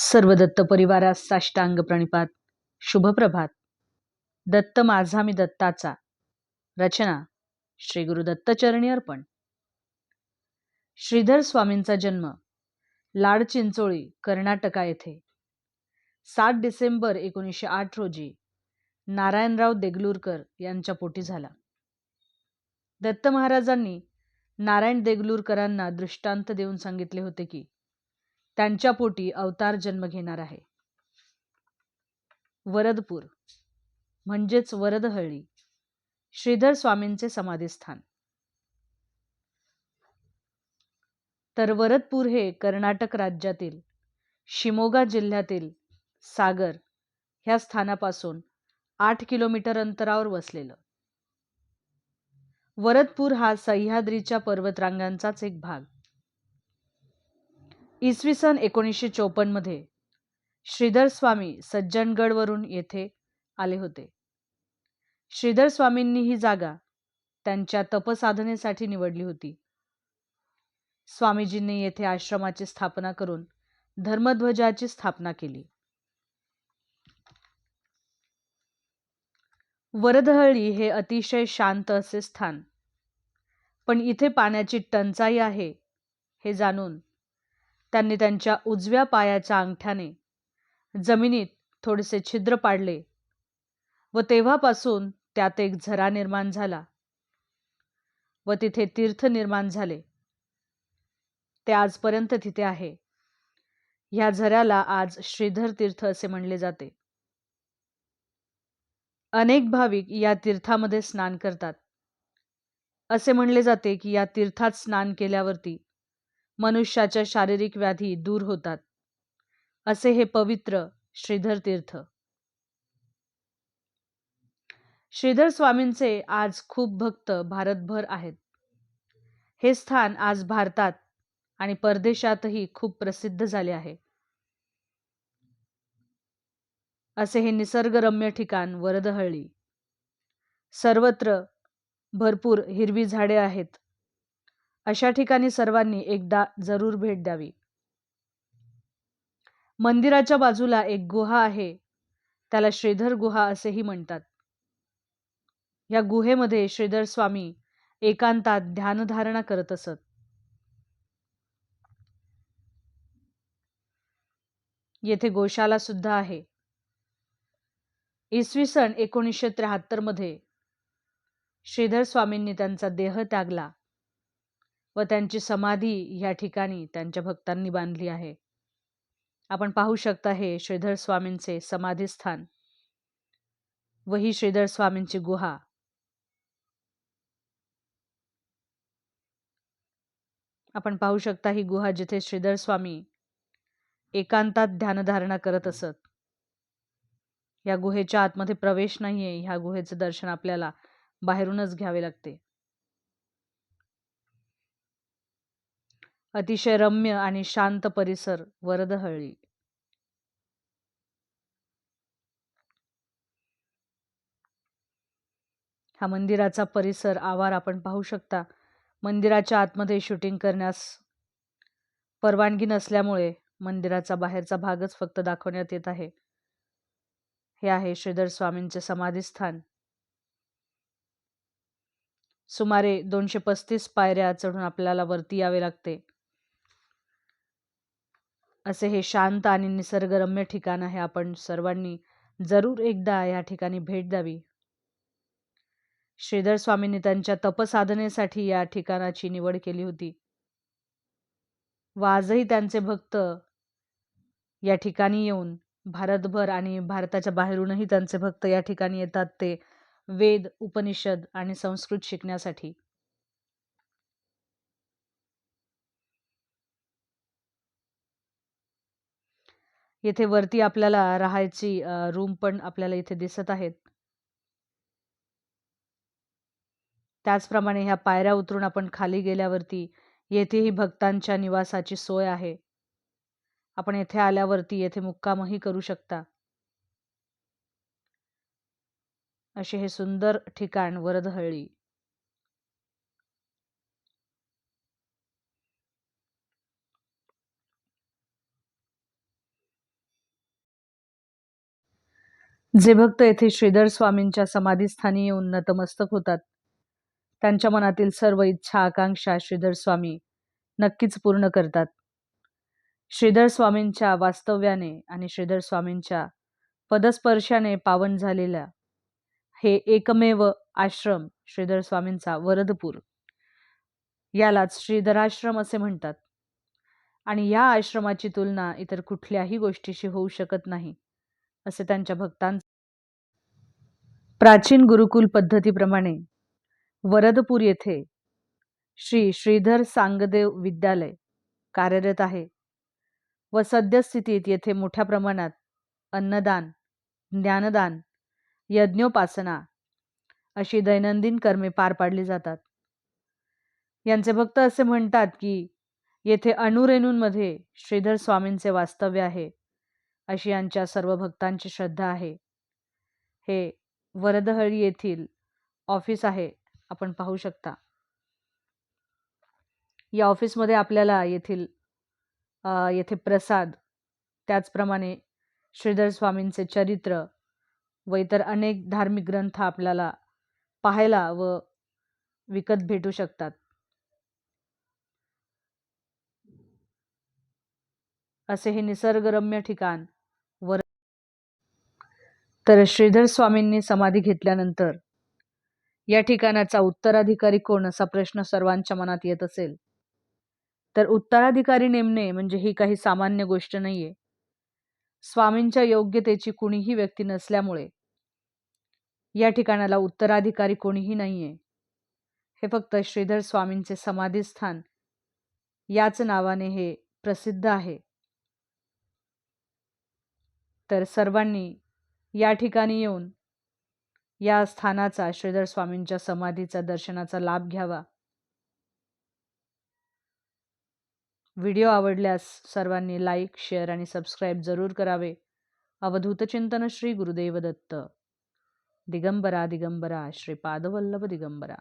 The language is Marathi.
सर्व दत्त परिवारास साष्टांग प्रणिपात. शुभप्रभात दत्त माझा मी दत्ताचा. रचना श्री गुरु दत्तचरणी अर्पण. श्रीधर स्वामींचा जन्म लाड चिंचोळी कर्नाटका येथे. सात डिसेंबर एकोणीसशे आठ रोजी नारायणराव देगलूरकर यांच्या पोटी झाला. दत्त महाराजांनी नारायण देगलूरकरांना दृष्टांत देऊन सांगितले होते की त्यांच्या पोटी अवतार जन्म घेणार आहे. वरदपूर म्हणजेच वरदहळी श्रीधर स्वामींचे समाधीस्थान. तर वरदपूर हे कर्नाटक राज्यातील शिमोगा जिल्ह्यातील सागर ह्या स्थानापासून आठ किलोमीटर अंतरावर वसलेलं. वरदपूर हा सह्याद्रीच्या पर्वतरांगांचाच एक भाग. इसवी सन एकोणीसशे चोपन्नमध्ये श्रीधर स्वामी सज्जनगडवरून येथे आले होते. श्रीधर स्वामींनी ही जागा त्यांच्या तपसाधनेसाठी निवडली होती. स्वामीजींनी येथे आश्रमाची स्थापना करून धर्मध्वजाची स्थापना केली. वरदहळी हे अतिशय शांत असे स्थान पण इथे पाण्याची टंचाई आहे हे जाणून त्यांनी त्यांच्या उजव्या पायाच्या अंगठ्याने जमिनीत थोडेसे छिद्र पाडले व तेव्हापासून त्यात एक झरा निर्माण झाला व तिथे तीर्थ निर्माण झाले. ते आजपर्यंत तिथे आहे. ह्या झऱ्याला आज श्रीधर तीर्थ असे म्हणले जाते. अनेक भाविक या तीर्थामध्ये स्नान करतात. असे म्हणले जाते की या तीर्थात स्नान केल्यावरती मनुष्याच्या शारीरिक व्याधी दूर होतात. असे हे पवित्र श्रीधर तीर्थ. श्रीधर स्वामींचे आज खूप भक्त भारतभर आहेत. हे स्थान आज भारतात आणि परदेशातही खूप प्रसिद्ध झाले आहे. असे हे निसर्गरम्य ठिकाण वरदहळ्ळी सर्वत्र भरपूर हिरवी झाडे आहेत. अशा ठिकाणी सर्वांनी एकदा जरूर भेट द्यावी. मंदिराच्या बाजूला एक गुहा आहे. त्याला श्रीधर गुहा असेही म्हणतात. या गुहेमध्ये श्रीधर स्वामी एकांतात ध्यानधारणा करत असत. येथे गोशाला सुद्धा आहे. इसवी सन एकोणीसशे त्र्याहत्तरमध्ये श्रीधर स्वामींनी त्यांचा देह त्यागला. व त्यांची समाधी ह्या ठिकाणी त्यांच्या भक्तांनी बांधली आहे. आपण पाहू शकता हे श्रीधर स्वामींचे समाधीस्थान. व ही श्रीधर स्वामींची गुहा. आपण पाहू शकता ही गुहा जिथे श्रीधर स्वामी एकांतात ध्यानधारणा करत असत. या गुहेच्या आतमध्ये प्रवेश नाहीये ह्या गुहेचे दर्शन आपल्याला बाहेरूनच घ्यावे लागते. अतिशय रम्य आणि शांत परिसर वरदहळ्ळी हा मंदिराचा परिसर आवार आपण पाहू शकता. मंदिराच्या आतमध्ये शूटिंग करण्यास परवानगी नसल्यामुळे मंदिराचा बाहेरचा भागच फक्त दाखवण्यात येत आहे. हे आहे श्रीधर स्वामींचे समाधीस्थान. सुमारे दोनशे पस्तीस पायऱ्या चढून आपल्याला वरती यावे लागते. असे हे शांत आणि निसर्गरम्य ठिकाण आहे. आपण सर्वांनी जरूर एकदा या ठिकाणी भेट द्यावी. श्रीधर स्वामींनी त्यांच्या तपसाधनेसाठी या ठिकाणाची निवड केली होती. व आजही त्यांचे भक्त या ठिकाणी येऊन भारतभर आणि भारताच्या बाहेरूनही त्यांचे भक्त या ठिकाणी येतात. ते वेद उपनिषद आणि संस्कृत शिकण्यासाठी. येथे वरती आपल्याला राहायची रूम पण आपल्याला इथे दिसत आहेत. त्याचप्रमाणे ह्या पायऱ्या उतरून आपण खाली गेल्यावरती येथेही भक्तांच्या निवासाची सोय आहे. आपण येथे आल्यावरती येथे मुक्कामही करू शकता. असे हे सुंदर ठिकाण वरदहळ्ळी जे भक्त येथे श्रीधर स्वामींच्या समाधीस्थानी येऊन नतमस्तक होतात त्यांच्या मनातील सर्व इच्छा आकांक्षा श्रीधर स्वामी नक्कीच पूर्ण करतात. श्रीधर स्वामींच्या वास्तव्याने आणि श्रीधर स्वामींच्या पदस्पर्शाने पावन झालेल्या हे एकमेव आश्रम श्रीधर स्वामींचा वरदपूर. यालाच श्रीधराश्रम असे म्हणतात. आणि या आश्रमाची तुलना इतर कुठल्याही गोष्टीशी होऊ शकत नाही. असे त्यांच्या भक्तां प्राचीन गुरुकुल पद्धतीप्रमाणे वरदपूर येथे श्री श्रीधर सांगदेव विद्यालय कार्यरत आहे व सद्यस्थितीत येथे मोठ्या प्रमाणात अन्नदान ज्ञानदान यज्ञोपासना अशी दैनंदिन कर्मे पार पाडली जातात. यांचे भक्त असे म्हणतात की येथे अणुरेणूंमध्ये श्रीधर स्वामींचे वास्तव्य आहे. अशी यांच्या सर्व भक्तांची श्रद्धा आहे. हे वरदहळी येथील ऑफिस आहे. आपण पाहू शकता. या ऑफिसमध्ये आपल्याला येथील येथे प्रसाद त्याचप्रमाणे श्रीधर स्वामींचे चरित्र व इतर अनेक धार्मिक ग्रंथ आपल्याला पाहायला व विकत भेटू शकतात. असे हे निसर्गरम्य ठिकाण तर श्रीधर स्वामींनी समाधी घेतल्यानंतर या ठिकाणाचा उत्तराधिकारी कोण असा प्रश्न सर्वांच्या मनात येत असेल? तर उत्तराधिकारी नेमणे म्हणजे ही काही सामान्य गोष्ट नाहीये. स्वामींच्या योग्यतेची कुणीही व्यक्ती नसल्यामुळे या ठिकाणाला उत्तराधिकारी कोणीही नाहीये. हे फक्त श्रीधर स्वामींचे समाधीस्थान याच नावाने हे प्रसिद्ध आहे. तर सर्वांनी या ठिकाणी येऊन या स्थानाचा श्रीधर स्वामींच्या समाधीचा दर्शनाचा लाभ घ्यावा. व्हिडिओ आवडल्यास सर्वांनी लाईक शेअर आणि सबस्क्राईब जरूर करावे. अवधूत चिंतन श्री गुरुदेव दत्त दिगंबरा दिगंबरा श्री पादवल्लभ दिगंबरा.